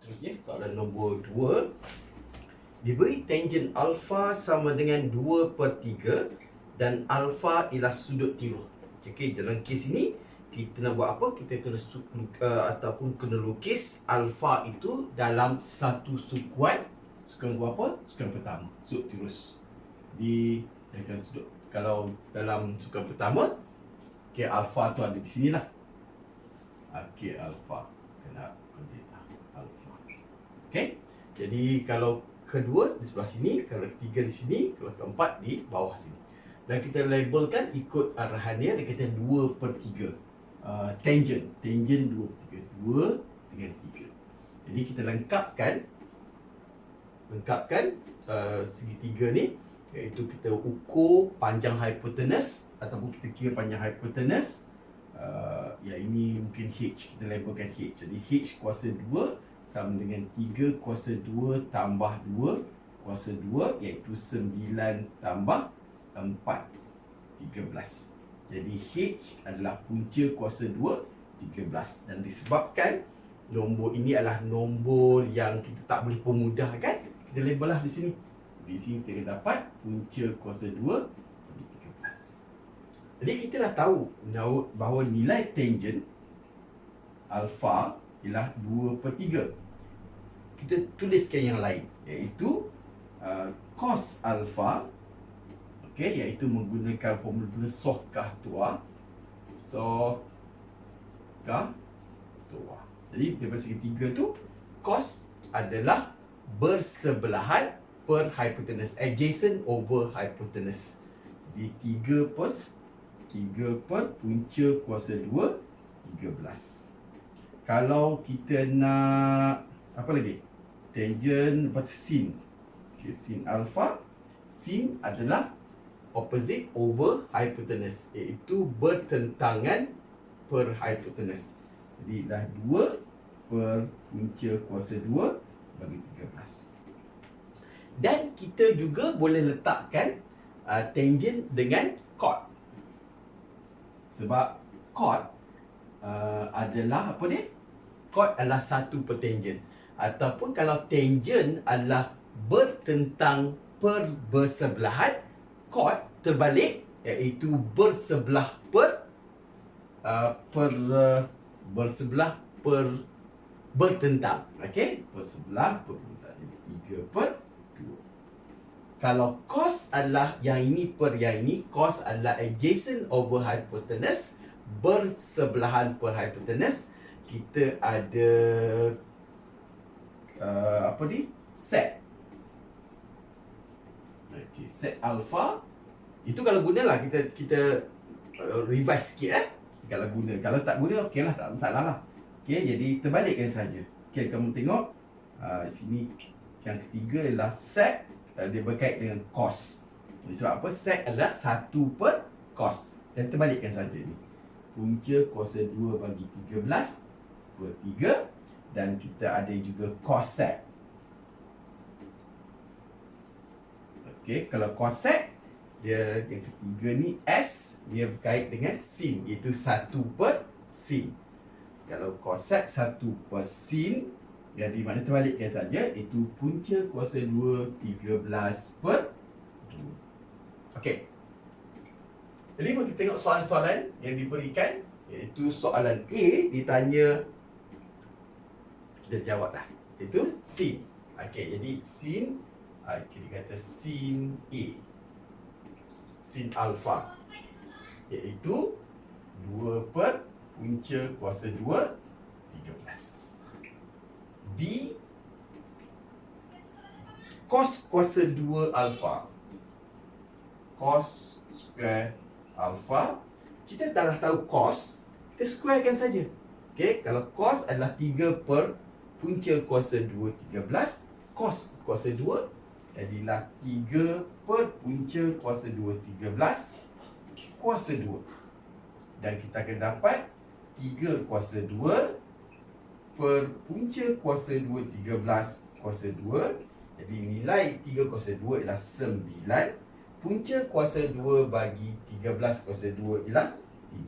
Seterusnya soalan nombor 2 Diberi tangent alfa sama dengan 2 per 3 Dan alfa ialah sudut tiruh Okey, dalam kes ini kita nak buat apa? Kita kena su- uh, ataupun kena lukis alfa itu dalam satu sukuan. Sukuan berapa? Sukuan pertama, sudut tirus. Di dengan sudut kalau dalam sukuan pertama, okey alfa tu ada di sini lah. Okey alfa kena alfa. Okey. Jadi kalau kedua di sebelah sini, kalau ketiga di sini, kalau keempat di bawah sini. Dan kita labelkan ikut arahan dia, dia kata 2 per 3 uh, tangent. Tangent 2 per 3 2 dengan 3 jadi kita lengkapkan lengkapkan uh, segitiga ni iaitu kita ukur panjang hypotenuse ataupun kita kira panjang hypotenuse. Uh, ya ini mungkin H. Kita labelkan H. Jadi H kuasa 2 sama dengan 3 kuasa 2 tambah 2 kuasa 2 iaitu 9 tambah 4 13 jadi H adalah punca kuasa 2 13 dan disebabkan nombor ini adalah nombor yang kita tak boleh pemudahkan kita label lah di sini. Di sini kita akan dapat punca kuasa 2 jadi 13 jadi kita dah tahu bahawa nilai tangent alfa ialah 2 per 3 kita tuliskan yang lain iaitu uh, cos alfa Okey, iaitu menggunakan formula sohkah tua. Sohkah tua. Jadi daripada segi tiga tu, cos adalah bersebelahan per hypotenuse. Adjacent over hypotenuse. Jadi tiga per tiga per punca kuasa dua, tiga belas. Kalau kita nak apa lagi? Tangent lepas tu sin. Okay, sin alpha. Sin adalah opposite over hypotenuse iaitu bertentangan per hypotenuse. Jadi dah 2 per punca kuasa 2 bagi 13. Dan kita juga boleh letakkan uh, tangent dengan chord. Sebab chord uh, adalah apa ni? Chord adalah satu per tangent. Ataupun kalau tangent adalah bertentang per bersebelahan, chord terbalik iaitu bersebelah per uh, per uh, bersebelah per bertentang. Okey? Bersebelah per bertentang. 3 per 2 kalau cos adalah yang ini per yang ini cos adalah adjacent over hypotenuse bersebelahan per hypotenuse kita ada uh, apa ni? Set. Okay, set alpha. Itu kalau guna lah kita kita uh, revise sikit eh. Kalau guna kalau tak guna okey lah tak masalah lah. Okey jadi terbalikkan saja. Okey kamu tengok. Uh, sini yang ketiga ialah set. Uh, dia berkait dengan cos jadi, sebab apa? Set adalah satu per cos dan terbalikkan saja ni. Punca kuasa 2 bagi 13 3 dan kita ada juga cos set Okey, kalau cosec dia yang ketiga ni S dia berkait dengan sin iaitu 1 per sin. Kalau cosec 1 per sin jadi mana terbalikkan saja itu punca kuasa 2 13 per 2. Okey. Jadi kita tengok soalan-soalan yang diberikan iaitu soalan A ditanya kita jawab dah. Itu sin. Okey, jadi sin kita kata sin A. Sin alpha. Iaitu 2 per punca kuasa 2 13 B cos kuasa 2 alpha. Cos square alpha. Kita dah tahu cos kita squarekan saja. Okey kalau cos adalah 3 per punca kuasa 2 13 cos kuasa 2 Jadilah 3 per punca kuasa 2 13 kuasa 2 Dan kita akan dapat 3 kuasa 2 per punca kuasa 2 13 kuasa 2 Jadi nilai 3 kuasa 2 ialah 9 Punca kuasa 2 bagi 13 kuasa 2 ialah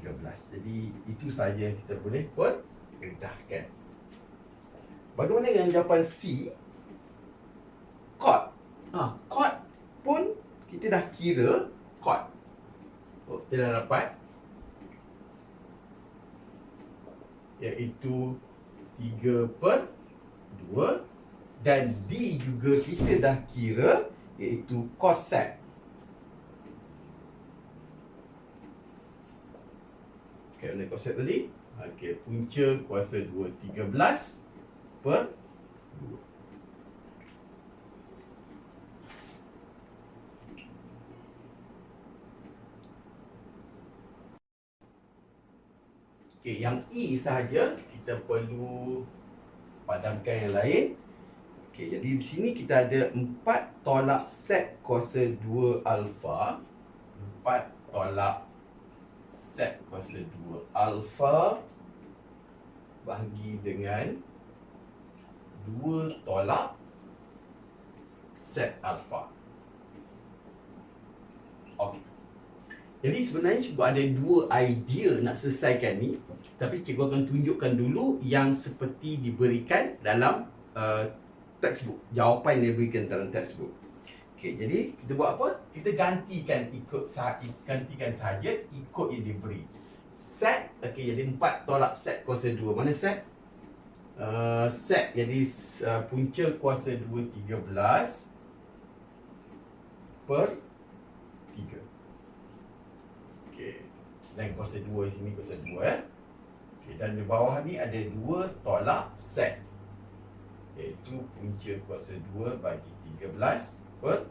13 Jadi itu saja yang kita boleh pun mudahkan Bagaimana dengan jawapan C? Chord. Ha, chord pun kita dah kira chord. Oh, kita dah dapat iaitu 3 per 2 dan D juga kita dah kira iaitu cosec. Okay, mana cosec tadi? Okey, punca kuasa 2 13 per 2. Okey, yang E sahaja kita perlu padamkan yang lain. Okey, jadi di sini kita ada 4 tolak set kuasa 2 alfa. 4 tolak set kuasa 2 alfa bahagi dengan 2 tolak set alfa. Okey. Jadi sebenarnya cikgu ada dua idea nak selesaikan ni Tapi cikgu akan tunjukkan dulu yang seperti diberikan dalam uh, textbook Jawapan yang diberikan dalam textbook Okay, jadi kita buat apa? Kita gantikan ikut sah gantikan sahaja ikut yang diberi Set, okay, jadi empat tolak set kuasa dua Mana set? Uh, set, jadi uh, punca kuasa dua tiga belas Per tiga dan kuasa 2 sini kuasa 2 eh. Okay, dan di bawah ni ada dua tolak set. Iaitu punca kuasa 2 bagi 13 per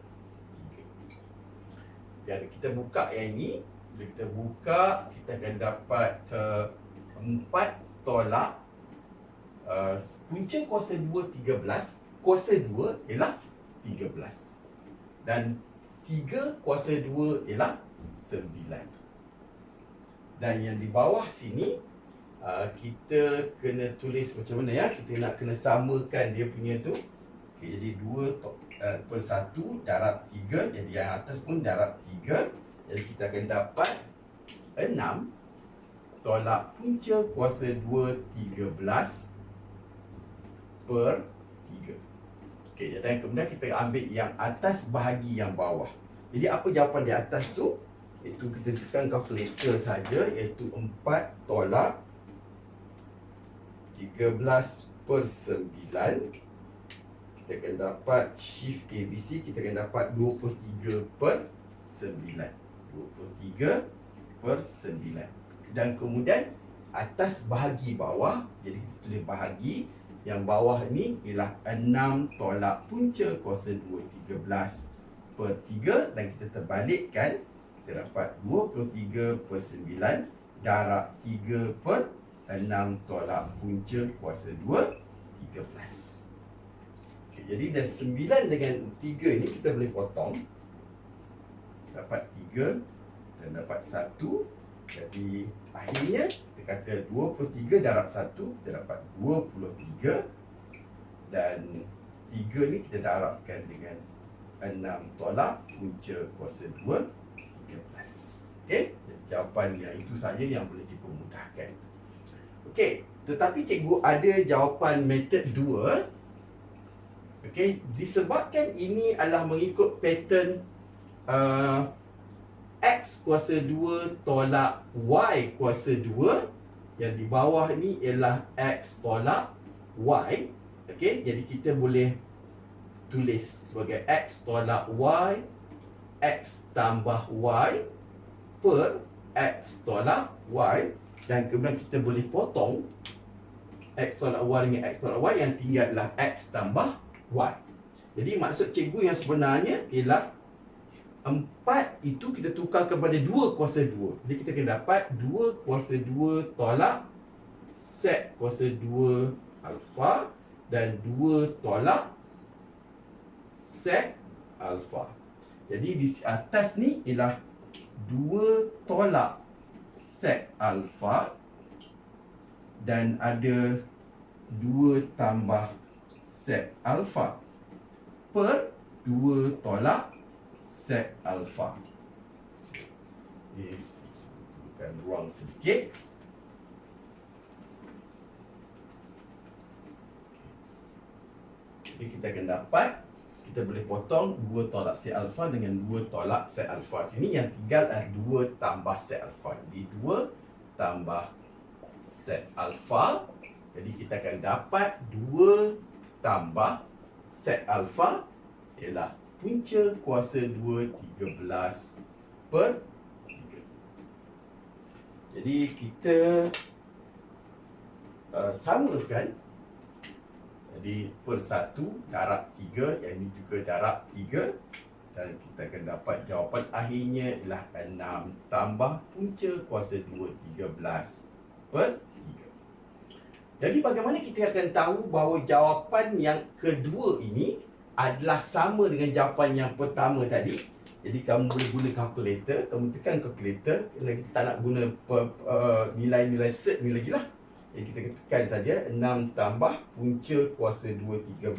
3. Dan kita buka yang ni. Bila kita buka, kita akan dapat uh, 4 tolak uh, punca kuasa 2 13. Kuasa 2 ialah 13. Dan 3 kuasa 2 ialah 9. Dan yang di bawah sini uh, Kita kena tulis macam mana ya Kita nak kena samakan dia punya tu okay, Jadi 2 uh, per 1 darab 3 Jadi yang atas pun darab 3 Jadi kita akan dapat 6 Tolak punca kuasa 2 13 Per 3 Okey, dan kemudian kita ambil yang atas bahagi yang bawah. Jadi apa jawapan di atas tu? Itu kita tekan calculator saja iaitu 4 tolak 13 per 9 kita akan dapat shift ABC kita akan dapat 23 per 9 23 per 9 dan kemudian atas bahagi bawah jadi kita tulis bahagi yang bawah ni ialah 6 tolak punca kuasa 2 13 per 3 dan kita terbalikkan kita dapat 23 per 9 darab 3 per 6 tolak punca kuasa 2 13 okay, jadi dah 9 dengan 3 ni kita boleh potong. Dapat 3 dan dapat 1 jadi akhirnya kita kata 23 darab 1 kita dapat 23 dan 3 ni kita darabkan dengan 6 tolak punca kuasa 2 Okey, jawapan yang itu saja yang boleh dipermudahkan. Okey, tetapi cikgu ada jawapan metod 2. Okey, disebabkan ini adalah mengikut pattern uh, x kuasa 2 tolak y kuasa 2 yang di bawah ni ialah x tolak y. Okey, jadi kita boleh tulis sebagai x tolak y x tambah y per x tolak y dan kemudian kita boleh potong x tolak y dengan x tolak y yang tinggal adalah x tambah y. Jadi maksud cikgu yang sebenarnya ialah 4 itu kita tukar kepada 2 kuasa 2. Jadi kita akan dapat 2 kuasa 2 tolak set kuasa 2 alfa dan 2 tolak set alfa. Jadi di atas ni ialah dua tolak set alfa dan ada dua tambah set alfa per dua tolak set alfa. Ini bukan ruang sedikit. Okay, kita akan dapat kita boleh potong 2 tolak set alfa dengan 2 tolak set alfa. Sini yang tinggal adalah 2 tambah set alfa. Jadi 2 tambah set alfa. Jadi kita akan dapat 2 tambah set alfa ialah punca kuasa 2 13 per 3. Jadi kita uh, samakan jadi per satu darab tiga yang ini juga darab tiga dan kita akan dapat jawapan akhirnya ialah enam tambah punca kuasa dua tiga belas per tiga. Jadi bagaimana kita akan tahu bahawa jawapan yang kedua ini adalah sama dengan jawapan yang pertama tadi. Jadi kamu boleh guna kalkulator, kamu tekan kalkulator, kerana kita tak nak guna uh, nilai-nilai set ni lagi lah. Jadi kita tekan saja 6 tambah punca kuasa 2 13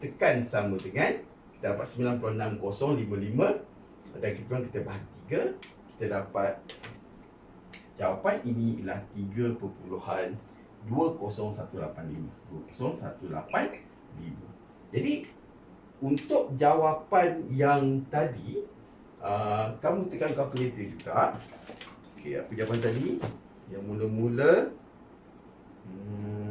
tekan sama dengan kita dapat 96055 dan kita kita bahagi 3 kita dapat jawapan ini ialah 3.201885 201885 jadi untuk jawapan yang tadi uh, kamu tekan kalkulator juga okey apa jawapan tadi yang mula-mula Hmm.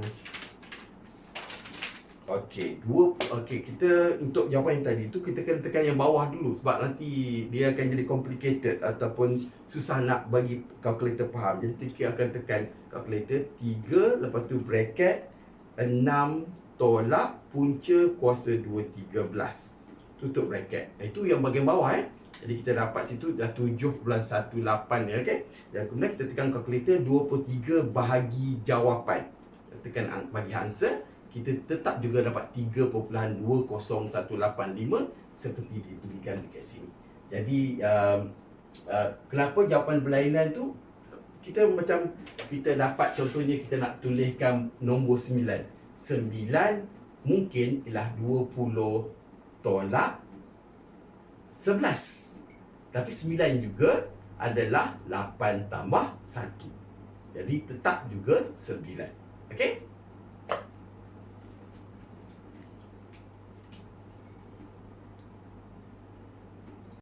Okey, dua okey kita untuk jawapan yang tadi tu kita kena tekan yang bawah dulu sebab nanti dia akan jadi complicated ataupun susah nak bagi calculator faham. Jadi kita akan tekan calculator 3 lepas tu bracket 6 tolak punca kuasa 2 13. Tutup bracket. Itu yang bahagian bawah eh. Jadi kita dapat situ dah 7.18 ya okey. Dan kemudian kita tekan kalkulator 2/3 bahagi jawapan. Tekan bagi answer, kita tetap juga dapat 3.201885 seperti diberikan dekat sini. Jadi um, uh, kenapa jawapan berlainan tu kita macam kita dapat contohnya kita nak tuliskan nombor 9. 9 mungkin ialah 20 tolak 11. Tapi 9 juga adalah 8 tambah 1. Jadi tetap juga 9. Okey?